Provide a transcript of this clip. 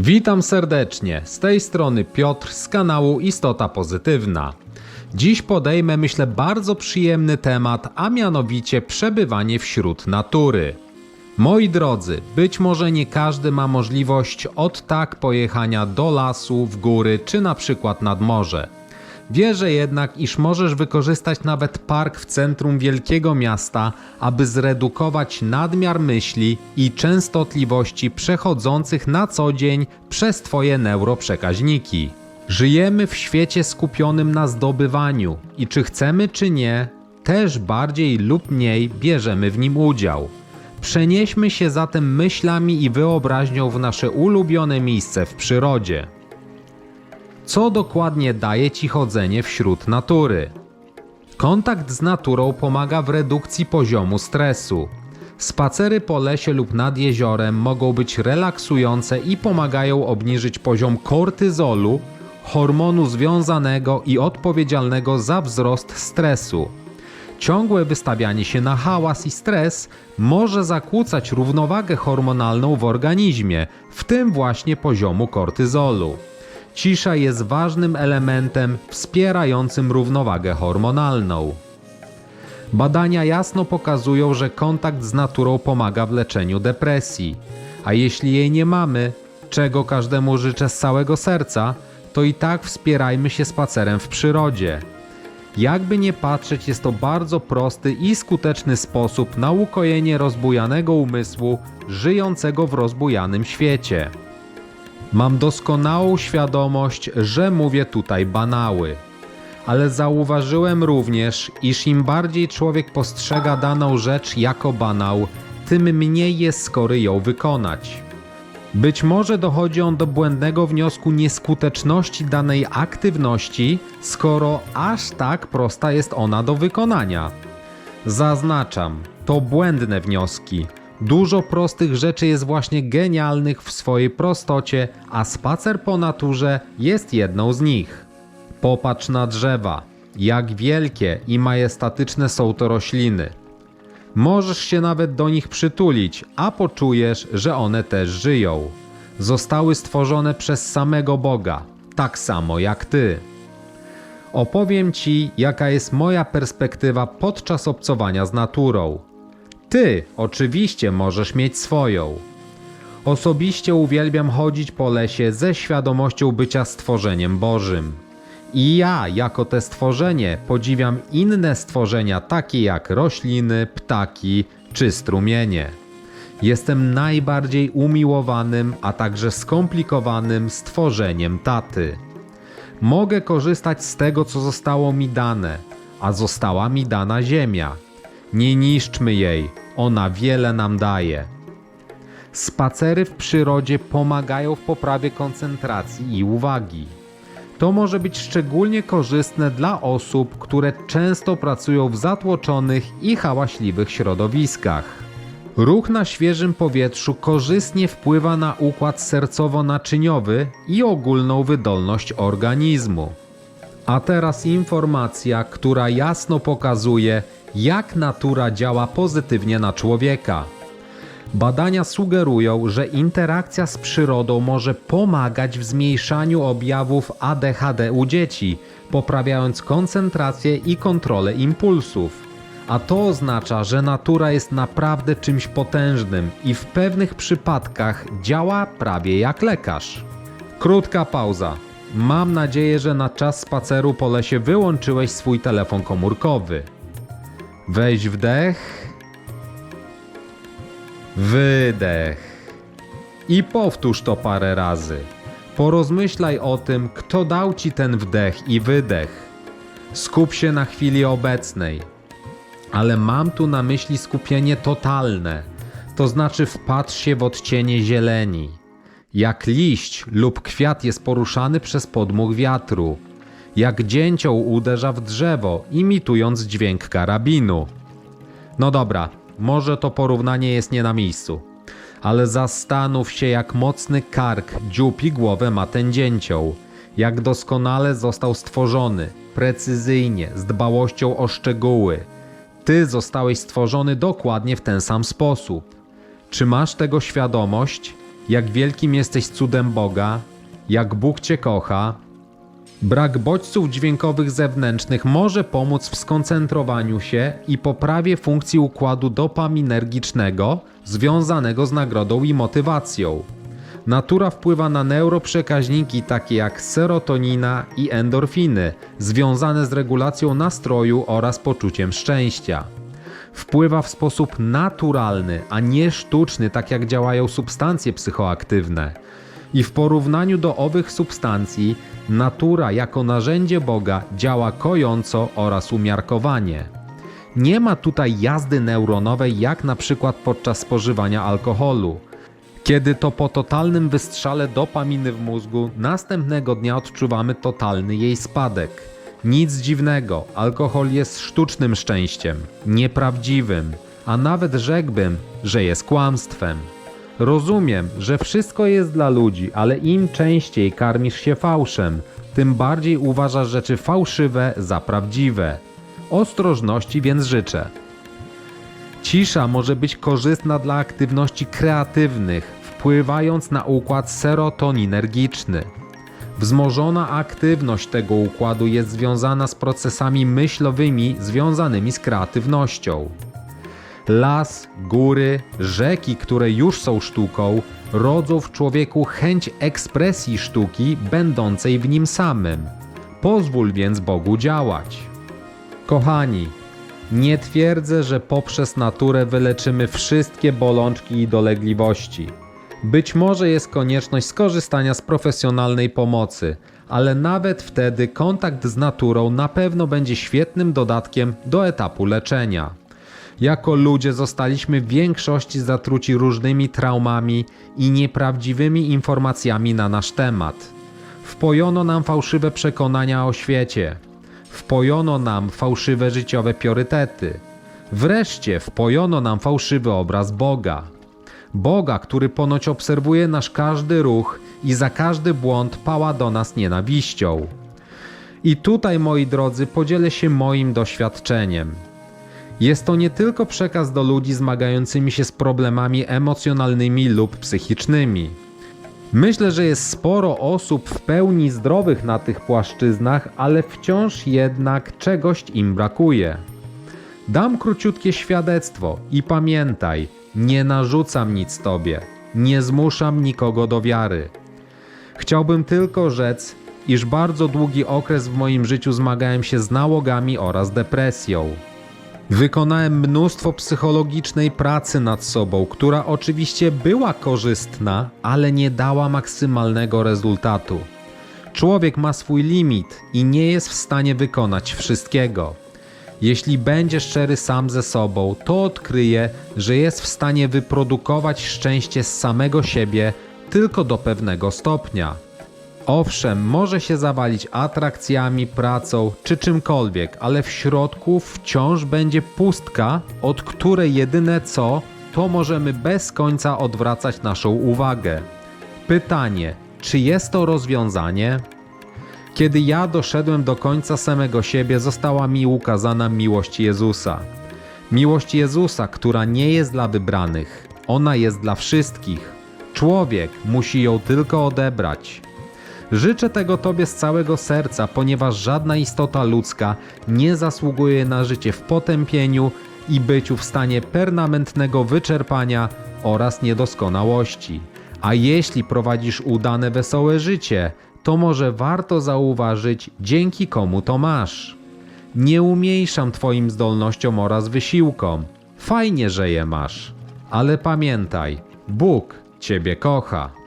Witam serdecznie, z tej strony Piotr z kanału Istota Pozytywna. Dziś podejmę, myślę, bardzo przyjemny temat, a mianowicie przebywanie wśród natury. Moi drodzy, być może nie każdy ma możliwość od tak pojechania do lasu, w góry czy na przykład nad morze. Wierzę jednak, iż możesz wykorzystać nawet park w centrum wielkiego miasta, aby zredukować nadmiar myśli i częstotliwości przechodzących na co dzień przez Twoje neuroprzekaźniki. Żyjemy w świecie skupionym na zdobywaniu i czy chcemy czy nie, też bardziej lub mniej bierzemy w nim udział. Przenieśmy się zatem myślami i wyobraźnią w nasze ulubione miejsce w przyrodzie. Co dokładnie daje Ci chodzenie wśród natury? Kontakt z naturą pomaga w redukcji poziomu stresu. Spacery po lesie lub nad jeziorem mogą być relaksujące i pomagają obniżyć poziom kortyzolu, hormonu związanego i odpowiedzialnego za wzrost stresu. Ciągłe wystawianie się na hałas i stres może zakłócać równowagę hormonalną w organizmie, w tym właśnie poziomu kortyzolu. Cisza jest ważnym elementem wspierającym równowagę hormonalną. Badania jasno pokazują, że kontakt z naturą pomaga w leczeniu depresji. A jeśli jej nie mamy, czego każdemu życzę z całego serca, to i tak wspierajmy się spacerem w przyrodzie. Jakby nie patrzeć, jest to bardzo prosty i skuteczny sposób na ukojenie rozbujanego umysłu żyjącego w rozbujanym świecie. Mam doskonałą świadomość, że mówię tutaj banały. Ale zauważyłem również, iż im bardziej człowiek postrzega daną rzecz jako banał, tym mniej jest skory ją wykonać. Być może dochodzi on do błędnego wniosku nieskuteczności danej aktywności, skoro aż tak prosta jest ona do wykonania. Zaznaczam, to błędne wnioski. Dużo prostych rzeczy jest właśnie genialnych w swojej prostocie, a spacer po naturze jest jedną z nich. Popatrz na drzewa. Jak wielkie i majestatyczne są to rośliny. Możesz się nawet do nich przytulić, a poczujesz, że one też żyją. Zostały stworzone przez samego Boga, tak samo jak ty. Opowiem ci, jaka jest moja perspektywa podczas obcowania z naturą. Ty oczywiście możesz mieć swoją. Osobiście uwielbiam chodzić po lesie ze świadomością bycia stworzeniem Bożym. I ja, jako te stworzenie, podziwiam inne stworzenia, takie jak rośliny, ptaki czy strumienie. Jestem najbardziej umiłowanym, a także skomplikowanym stworzeniem taty. Mogę korzystać z tego, co zostało mi dane, a została mi dana ziemia. Nie niszczmy jej, ona wiele nam daje. Spacery w przyrodzie pomagają w poprawie koncentracji i uwagi. To może być szczególnie korzystne dla osób, które często pracują w zatłoczonych i hałaśliwych środowiskach. Ruch na świeżym powietrzu korzystnie wpływa na układ sercowo-naczyniowy i ogólną wydolność organizmu. A teraz informacja, która jasno pokazuje, jak natura działa pozytywnie na człowieka. Badania sugerują, że interakcja z przyrodą może pomagać w zmniejszaniu objawów ADHD u dzieci, poprawiając koncentrację i kontrolę impulsów. A to oznacza, że natura jest naprawdę czymś potężnym i w pewnych przypadkach działa prawie jak lekarz. Krótka pauza. Mam nadzieję, że na czas spaceru po lesie wyłączyłeś swój telefon komórkowy. Weź wdech. Wydech. I powtórz to parę razy. Porozmyślaj o tym, kto dał ci ten wdech i wydech. Skup się na chwili obecnej. Ale mam tu na myśli skupienie totalne, to znaczy wpatrz się w odcienie zieleni. Jak liść lub kwiat jest poruszany przez podmuch wiatru, jak dzięcioł uderza w drzewo, imitując dźwięk karabinu. No dobra, może to porównanie jest nie na miejscu, ale zastanów się, jak mocny kark, dziób i głowę ma ten dzięcioł, jak doskonale został stworzony, precyzyjnie, z dbałością o szczegóły. Ty zostałeś stworzony dokładnie w ten sam sposób. Czy masz tego świadomość? jak wielkim jesteś cudem Boga, jak Bóg Cię kocha. Brak bodźców dźwiękowych zewnętrznych może pomóc w skoncentrowaniu się i poprawie funkcji układu dopaminergicznego związanego z nagrodą i motywacją. Natura wpływa na neuroprzekaźniki takie jak serotonina i endorfiny, związane z regulacją nastroju oraz poczuciem szczęścia. Wpływa w sposób naturalny, a nie sztuczny, tak jak działają substancje psychoaktywne. I w porównaniu do owych substancji, natura jako narzędzie Boga działa kojąco oraz umiarkowanie. Nie ma tutaj jazdy neuronowej, jak na przykład podczas spożywania alkoholu. Kiedy to po totalnym wystrzale dopaminy w mózgu, następnego dnia odczuwamy totalny jej spadek. Nic dziwnego, alkohol jest sztucznym szczęściem, nieprawdziwym, a nawet rzekłbym, że jest kłamstwem. Rozumiem, że wszystko jest dla ludzi, ale im częściej karmisz się fałszem, tym bardziej uważasz rzeczy fałszywe za prawdziwe. Ostrożności więc życzę. Cisza może być korzystna dla aktywności kreatywnych, wpływając na układ serotoninergiczny. Wzmożona aktywność tego układu jest związana z procesami myślowymi związanymi z kreatywnością. Las, góry, rzeki, które już są sztuką, rodzą w człowieku chęć ekspresji sztuki, będącej w nim samym. Pozwól więc Bogu działać. Kochani, nie twierdzę, że poprzez naturę wyleczymy wszystkie bolączki i dolegliwości. Być może jest konieczność skorzystania z profesjonalnej pomocy, ale nawet wtedy kontakt z naturą na pewno będzie świetnym dodatkiem do etapu leczenia. Jako ludzie zostaliśmy w większości zatruci różnymi traumami i nieprawdziwymi informacjami na nasz temat. Wpojono nam fałszywe przekonania o świecie. Wpojono nam fałszywe życiowe priorytety. Wreszcie wpojono nam fałszywy obraz Boga. Boga, który ponoć obserwuje nasz każdy ruch i za każdy błąd pała do nas nienawiścią. I tutaj, moi drodzy, podzielę się moim doświadczeniem. Jest to nie tylko przekaz do ludzi zmagającymi się z problemami emocjonalnymi lub psychicznymi. Myślę, że jest sporo osób w pełni zdrowych na tych płaszczyznach, ale wciąż jednak czegoś im brakuje. Dam króciutkie świadectwo i pamiętaj, nie narzucam nic tobie, nie zmuszam nikogo do wiary. Chciałbym tylko rzec, iż bardzo długi okres w moim życiu zmagałem się z nałogami oraz depresją. Wykonałem mnóstwo psychologicznej pracy nad sobą, która oczywiście była korzystna, ale nie dała maksymalnego rezultatu. Człowiek ma swój limit i nie jest w stanie wykonać wszystkiego. Jeśli będzie szczery sam ze sobą, to odkryje, że jest w stanie wyprodukować szczęście z samego siebie tylko do pewnego stopnia. Owszem, może się zawalić atrakcjami, pracą czy czymkolwiek, ale w środku wciąż będzie pustka, od której jedyne co, to możemy bez końca odwracać naszą uwagę. Pytanie, czy jest to rozwiązanie? Kiedy ja doszedłem do końca samego siebie, została mi ukazana miłość Jezusa. Miłość Jezusa, która nie jest dla wybranych, ona jest dla wszystkich. Człowiek musi ją tylko odebrać. Życzę tego Tobie z całego serca, ponieważ żadna istota ludzka nie zasługuje na życie w potępieniu i byciu w stanie permanentnego wyczerpania oraz niedoskonałości. A jeśli prowadzisz udane, wesołe życie, to może warto zauważyć, dzięki komu to masz. Nie umniejszam Twoim zdolnościom oraz wysiłkom. Fajnie, że je masz. Ale pamiętaj, Bóg Ciebie kocha.